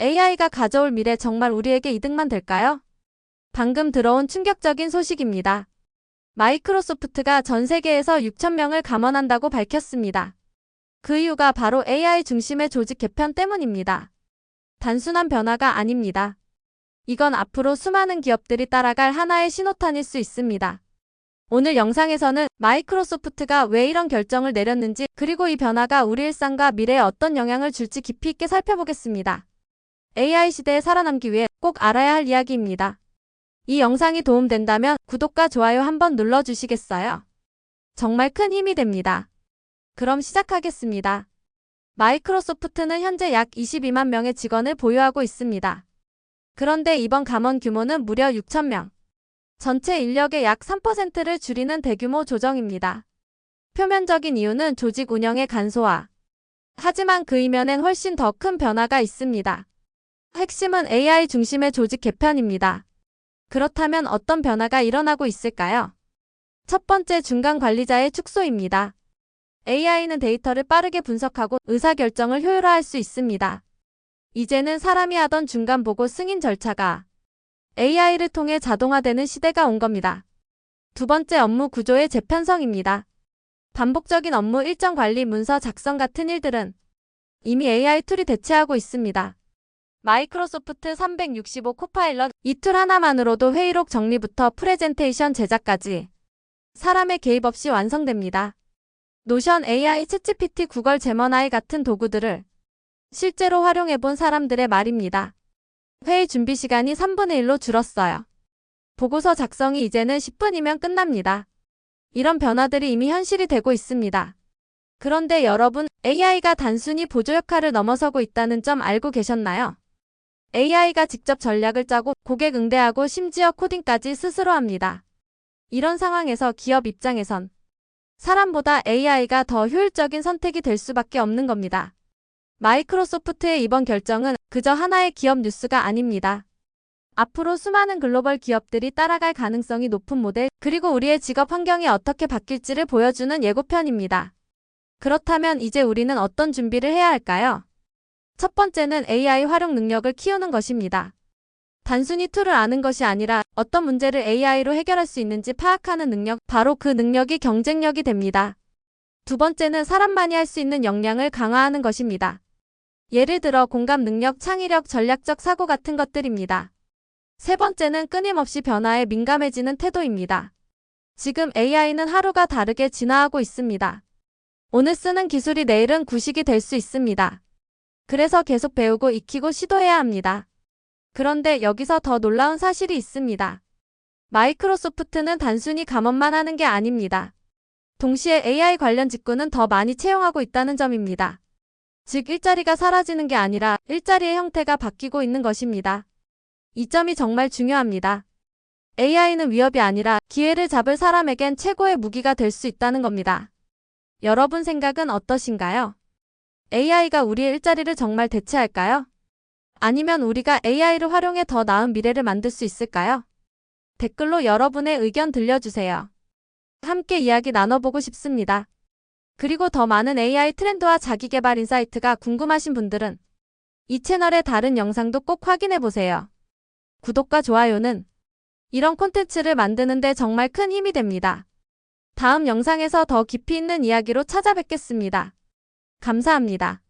AI가 가져올 미래 정말 우리에게 이득만 될까요? 방금 들어온 충격적인 소식입니다. 마이크로소프트가 전 세계에서 6,000명을 감원한다고 밝혔습니다. 그 이유가 바로 AI 중심의 조직 개편 때문입니다. 단순한 변화가 아닙니다. 이건 앞으로 수많은 기업들이 따라갈 하나의 신호탄일 수 있습니다. 오늘 영상에서는 마이크로소프트가 왜 이런 결정을 내렸는지 그리고 이 변화가 우리 일상과 미래에 어떤 영향을 줄지 깊이 있게 살펴보겠습니다. AI 시대에 살아남기 위해 꼭 알아야 할 이야기입니다. 이 영상이 도움된다면 구독과 좋아요 한번 눌러주시겠어요? 정말 큰 힘이 됩니다. 그럼 시작하겠습니다. 마이크로소프트는 현재 약 22만 명의 직원을 보유하고 있습니다. 그런데 이번 감원 규모는 무려 6,000명. 전체 인력의 약 3%를 줄이는 대규모 조정입니다. 표면적인 이유는 조직 운영의 간소화. 하지만 그 이면엔 훨씬 더 큰 변화가 있습니다. 핵심은 AI 중심의 조직 개편입니다. 그렇다면 어떤 변화가 일어나고 있을까요? 첫 번째 중간 관리자의 축소입니다. AI는 데이터를 빠르게 분석하고 의사결정을 효율화할 수 있습니다. 이제는 사람이 하던 중간 보고 승인 절차가 AI를 통해 자동화되는 시대가 온 겁니다. 두 번째 업무 구조의 재편성입니다. 반복적인 업무 일정 관리 문서 작성 같은 일들은 이미 AI 툴이 대체하고 있습니다. 마이크로소프트 365 코파일럿 이 툴 하나만으로도 회의록 정리부터 프레젠테이션 제작까지 사람의 개입 없이 완성됩니다. 노션 AI, 챗GPT, 구글 제머나이 같은 도구들을 실제로 활용해본 사람들의 말입니다. 회의 준비 시간이 3분의 1로 줄었어요. 보고서 작성이 이제는 10분이면 끝납니다. 이런 변화들이 이미 현실이 되고 있습니다. 그런데 여러분, AI가 단순히 보조 역할을 넘어서고 있다는 점 알고 계셨나요? AI가 직접 전략을 짜고 고객 응대하고 심지어 코딩까지 스스로 합니다. 이런 상황에서 기업 입장에선 사람보다 AI가 더 효율적인 선택이 될 수밖에 없는 겁니다. 마이크로소프트의 이번 결정은 그저 하나의 기업 뉴스가 아닙니다. 앞으로 수많은 글로벌 기업들이 따라갈 가능성이 높은 모델, 그리고 우리의 직업 환경이 어떻게 바뀔지를 보여주는 예고편입니다. 그렇다면 이제 우리는 어떤 준비를 해야 할까요? 첫 번째는 AI 활용 능력을 키우는 것입니다. 단순히 툴을 아는 것이 아니라 어떤 문제를 AI로 해결할 수 있는지 파악하는 능력, 바로 그 능력이 경쟁력이 됩니다. 두 번째는 사람만이 할 수 있는 역량을 강화하는 것입니다. 예를 들어 공감 능력, 창의력, 전략적 사고 같은 것들입니다. 세 번째는 끊임없이 변화에 민감해지는 태도입니다. 지금 AI는 하루가 다르게 진화하고 있습니다. 오늘 쓰는 기술이 내일은 구식이 될 수 있습니다. 그래서 계속 배우고 익히고 시도해야 합니다. 그런데 여기서 더 놀라운 사실이 있습니다. 마이크로소프트는 단순히 감원만 하는 게 아닙니다. 동시에 AI 관련 직군은 더 많이 채용하고 있다는 점입니다. 즉 일자리가 사라지는 게 아니라 일자리의 형태가 바뀌고 있는 것입니다. 이 점이 정말 중요합니다. AI는 위협이 아니라 기회를 잡을 사람에겐 최고의 무기가 될 수 있다는 겁니다. 여러분 생각은 어떠신가요? AI가 우리의 일자리를 정말 대체할까요? 아니면 우리가 AI를 활용해 더 나은 미래를 만들 수 있을까요? 댓글로 여러분의 의견 들려주세요. 함께 이야기 나눠보고 싶습니다. 그리고 더 많은 AI 트렌드와 자기개발 인사이트가 궁금하신 분들은 이 채널의 다른 영상도 꼭 확인해보세요. 구독과 좋아요는 이런 콘텐츠를 만드는데 정말 큰 힘이 됩니다. 다음 영상에서 더 깊이 있는 이야기로 찾아뵙겠습니다. 감사합니다.